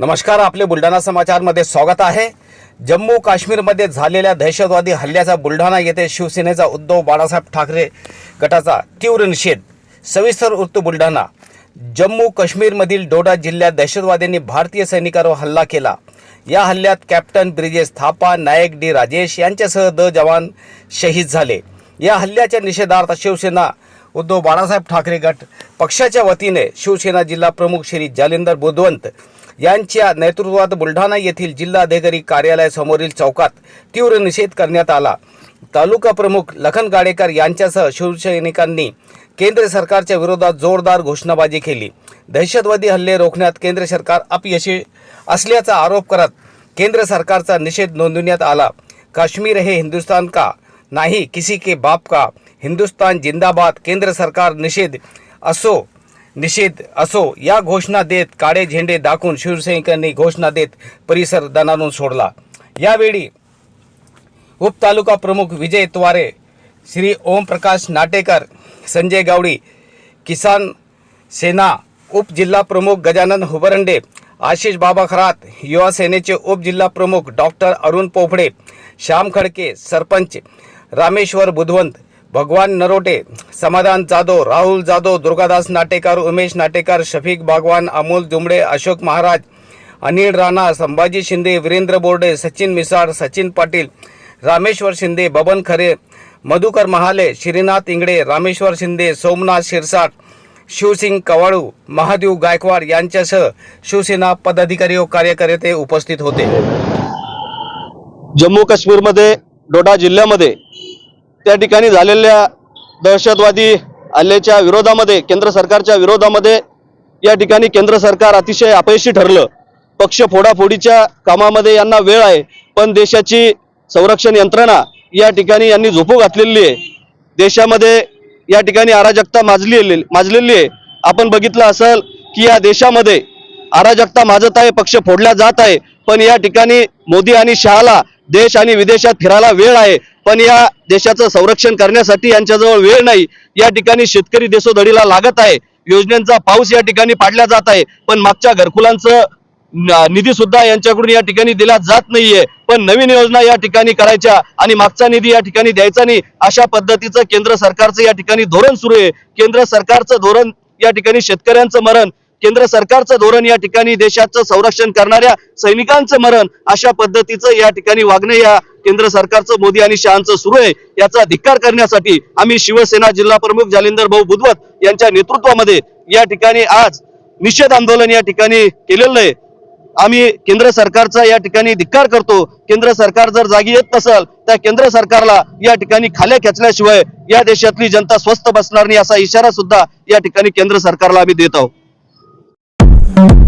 नमस्कार आपले बुलढाणा समाचारमध्ये स्वागत आहे. जम्मू काश्मीरमध्ये झालेल्या दहशतवादी हल्ल्याचा बुलढाणा येथे शिवसेनेचा उद्धव बाळासाहेब ठाकरे गटाचा तीव्र निषेध. सविस्तर वृत्त बुलढाणा. जम्मू काश्मीरमधील डोडा जिल्ह्यात दहशतवाद्यांनी भारतीय सैनिकांवर हल्ला केला. या हल्ल्यात कॅप्टन ब्रिजेश थापा नायक डी राजेश यांच्यासह द जवान शहीद झाले. या हल्ल्याच्या निषेधार्थ शिवसेना उद्धव बाळासाहेब ठाकरे गट पक्षाच्या वतीने शिवसेना जिल्हा प्रमुख श्री जालिंदर बुधवंत यांच्या नेतृत्वात बुलढाणा येथील जिल्हाधिकारी कार्यालयासमोरील चौकात तीव्र निषेध करण्यात आला. तालुका प्रमुख लखन गाडेकर यांच्यासह शिवसैनिकांनी केंद्र सरकारच्या विरोधात जोरदार घोषणाबाजी केली. दहशतवादी हल्ले रोखण्यात केंद्र सरकार अपयशी असल्याचा आरोप करत केंद्र सरकारचा निषेध नोंदवण्यात आला. काश्मीर हे हिंदुस्तान का? नाही किसी के बाप का? हिंदुस्तान जिंदाबाद केंद्र सरकार निषेध असो? निषेध असो या घोषणा देत काळे झेंडे दाखवून शिवसैनिकांनी घोषणा देत परिसर दणानून सोडला. यावेळी उपतालुका प्रमुख विजय त्वारे श्री ओमप्रकाश नाटेकर संजय गावडी किसान सेना उपजिल्हा प्रमुख गजानन हुबरंडे आशिष बाबा खरात युवा सेनेचे उपजिल्हा प्रमुख डॉक्टर अरुण पोफडे श्याम खडके सरपंच रामेश्वर बुधवंत भगवान नरोटे समाधान जाधव राहुल जाधव दुर्गादास नाटेकर उमेश नाटेकर शफीक बागवान अमोल जुमडे अशोक महाराज अनिल राणा संभाजी शिंदे वीरेंद्र बोर्डे सचिन मिसाळ सचिन पाटील रामेश्वर शिंदे बबन खरे मधुकर महाले श्रीनाथ इंगडे रामेश्वर शिंदे सोमनाथ शिरसाट शिवसिंग कवाळू महादेव गायकवाड यांच्यासह शिवसेना पदाधिकारी व कार्यकर्ते उपस्थित होते. जम्मू काश्मीरमध्ये डोडा जिल्ह्यामध्ये त्या ठिकाणी झालेल्या दहशतवादी हल्ल्याच्या विरोधामध्ये केंद्र सरकारच्या विरोधामध्ये या ठिकाणी केंद्र सरकार अतिशय अपयशी ठरलं. पक्ष फोडाफोडीच्या कामामध्ये यांना वेळ आहे पण देशाची संरक्षण यंत्रणा या ठिकाणी यांनी झोपू घातलेली आहे. देशामध्ये या ठिकाणी अराजकता माजली माजलेली आहे. आपण बघितलं असेल की या देशामध्ये अराजकता माजत आहे पक्ष फोडला जात आहे पण या ठिकाणी मोदी आणि शहाला देश आणि विदेशात फिरायला वेळ आहे. पण या देशाचं संरक्षण करण्यासाठी यांच्याजवळ वेळ नाही. या ठिकाणी शेतकरी देशोधडीला लागत आहे. योजनांचा पाऊस या ठिकाणी पाडला जात आहे. पण मागच्या घरकुलांचं निधी सुद्धा यांच्याकडून या ठिकाणी दिला जात नाहीये. पण नवीन योजना या ठिकाणी करायच्या आणि मागचा निधी या ठिकाणी द्यायचा नाही अशा पद्धतीचं केंद्र सरकारचं या ठिकाणी धोरण सुरू आहे. केंद्र सरकारचं धोरण या ठिकाणी शेतकऱ्यांचं मरण केंद्र सरकारचं धोरण या ठिकाणी देशाचं संरक्षण करणाऱ्या सैनिकांचं मरण अशा पद्धतीचं या ठिकाणी वागणं या केंद्र सरकारचं मोदी आणि शहाचं सुरू आहे. याचा धिक्कार करण्यासाठी आम्ही शिवसेना जिल्हा प्रमुख जालिंदर भाऊ बुधवत यांच्या नेतृत्वामध्ये या ठिकाणी आज निषेध आंदोलन या ठिकाणी केलेलं आहे. आम्ही केंद्र सरकारचा या ठिकाणी धिक्कार करतो. केंद्र सरकार जर जागी येत नसेल तर केंद्र सरकारला या ठिकाणी खाल्या खेचल्याशिवाय या देशातली जनता स्वस्त बसणार नाही असा इशारा सुद्धा या ठिकाणी केंद्र सरकारला आम्ही देत आहोत. Thank you.